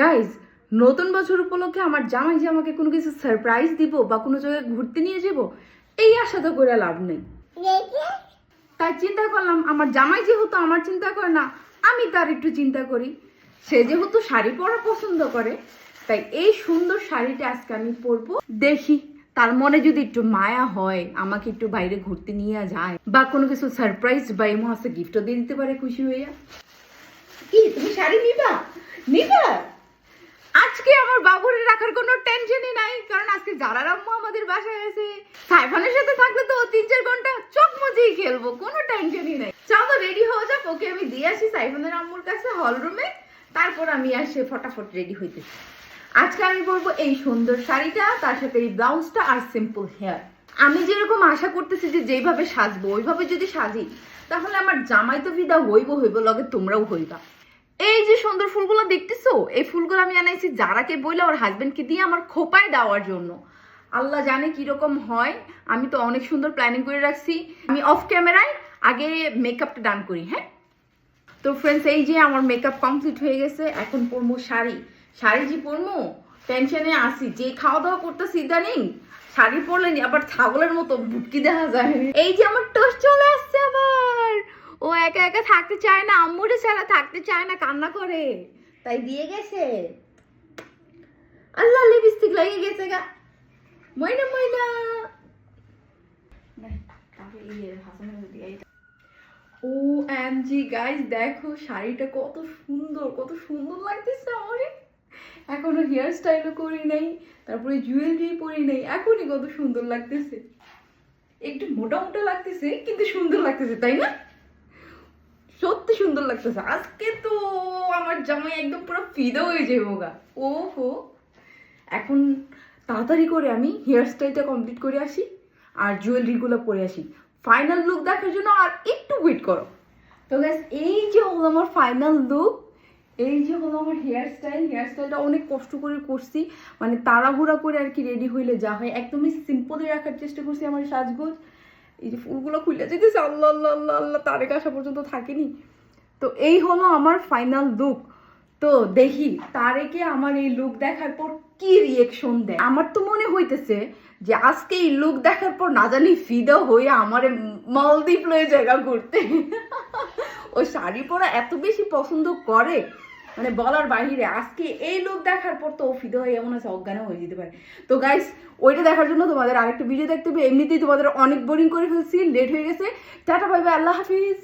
Guys নতুন বছর উপলক্ষে আমার জামাই যে আমাকে কোনো কিছু সারপ্রাইজ দিব বা কোনো জায়গায় ঘুরতে নিয়ে যাব, এই আশা তো করে লাভ নেই। তাই চিন্তা করলাম, আমার জামাই যেহেতু আমার চিন্তা করে না, আমি তার একটু চিন্তা করি। সে যেহেতু শাড়ি পরা পছন্দ করে, তাই এই সুন্দর শাড়িটা আজকে আমি পরবো। দেখি, তার মনে যদি একটু মায়া হয়, আমাকে একটু বাইরে ঘুরতে নিয়ে যায়, বা কোনো কিছু সারপ্রাইজ বা এমন আছে গিফটও দিয়ে দিতে পারে খুশি হইয়া। কি, তুমি শাড়ি নিবা? নিবা? আজকে আমার বাবুরে রাখার কোনো টেনশনই নাই, কারণ আজকে যারা আম্মু আমাদের বাসায় আছে। সাইফানের সাথে থাকলে তো তিন চার ঘণ্টা চোখ মুজেই খেলব, কোনো টেনশনই নাই। চলো রেডি হয়ে যাক, ওকে আমি দিয়ে আসি সাইফানের আম্মুর কাছে হল রুমে তারপর আমি আসে ফটাফট রেডি হইতেছি। আজকে আমি পরবো এই সুন্দর শাড়িটা, তার সাথে এই ব্লাউজটা আর সিম্পল হেয়ার আমি যেরকম আশা করতেছি যে যেইভাবে সাজবো, ওইভাবে যদি সাজি, তাহলে আমার জামাই তো বিদা হইব হইব লগে তোমরাও হইবা। এই যে সুন্দর ফুলগুলো দেখতেছো? এই ফুলগুলো আমি আনাইছি যারাকে বইলে ওর হাজবেন্ডকে দিয়ে আমার খোপায় দেওয়ার জন্য। আল্লাহ জানে কীরকম হয়। আমি তো অনেক সুন্দর প্ল্যানিং করে রাখছি। আমি অফ ক্যামেরায় আগে মেকআপটা ডান করি হ্যাঁ? তো ফ্রেন্ডস এই যে আমার মেকআপ কমপ্লিট হয়ে গেছে, এখন পরবো শাড়ি। শাড়ি যে পরবো টেনশনে আসি যে খাওয়া দাওয়া করতেছি ইদানিং, শাড়ি পরলেনি আবার ছাগলের মতো বুটকি দেখা যায়। এই যে আমার টোস্ট চলে আসছে আবার! ও একা একা থাকতে চায় না আম্মুরে ছাড়া থাকতে চায় না কান্না করে। তাই দিয়ে গেছে। আল্লাহ লিপস্টিক লাগিয়ে গেছে গা। ময়না ময়না। ও এম জি গাইস দেখো শাড়িটা কত সুন্দর কত সুন্দর লাগতেছে আমারে। এখনও হেয়ার স্টাইলও করি নাই তারপরে জুয়েলারি পরি নাই এখনই কত সুন্দর লাগতেছে। একটু মোটা মোটা লাগতেছে কিন্তু সুন্দর লাগতেছে তাই না? সত্যি সুন্দর লাগতেছে। আজকে তো আমার জামাই একদম পুরো ফিদা হয়ে যাব গা ও হো এখন তাড়াতাড়ি করে আমি হেয়ার স্টাইলটা কমপ্লিট করে আসি আর জুয়েলারিগুলো পরে আসি। ফাইনাল লুক দেখার জন্য আর একটু ওয়েট করো। তো গ্যাস এই যে হলো আমার ফাইনাল লুক এই যে হলো আমার হেয়ার স্টাইল হেয়ার স্টাইলটা অনেক কষ্ট করে করছি। মানে তাড়াহুড়া করে আর কি রেডি হইলে যা হয়। একদমই সিম্পলে রাখার চেষ্টা করছি আমার সাজগোজ। এই যে ফুলগুলো খুলে যেতেছে, আল্লাহ আল্লাহ আল্লাহ আল্লাহ, তারেক আসা পর্যন্ত থাকেনি। তো এই হলো আমার ফাইনাল লুক তো দেখি, তারেকে আমার এই লুক দেখার পর কি রিয়েকশন দেয়? আমার তো মনে হইতেছে যে আজকে এই লুক দেখার পর না জানি ফিদা হয়ে আমার মালদ্বীপ লয়ে জায়গা ঘুরতে। ও শাড়ি পরা এত বেশি পছন্দ করে মানে বলার বাহিরে, আজকে এই লোক দেখার পর তো ফিদে হয়ে এমন আছে অজ্ঞান হয়ে যেতে পারে। তো গাইস ওইটা দেখার জন্য তোমাদের আরেকটা ভিডিও দেখতে হবে এমনিতেই তোমাদের অনেক বোরিং করে ফেলছি লেট হয়ে গেছে। টাটা বাই আল্লাহ হাফিজ।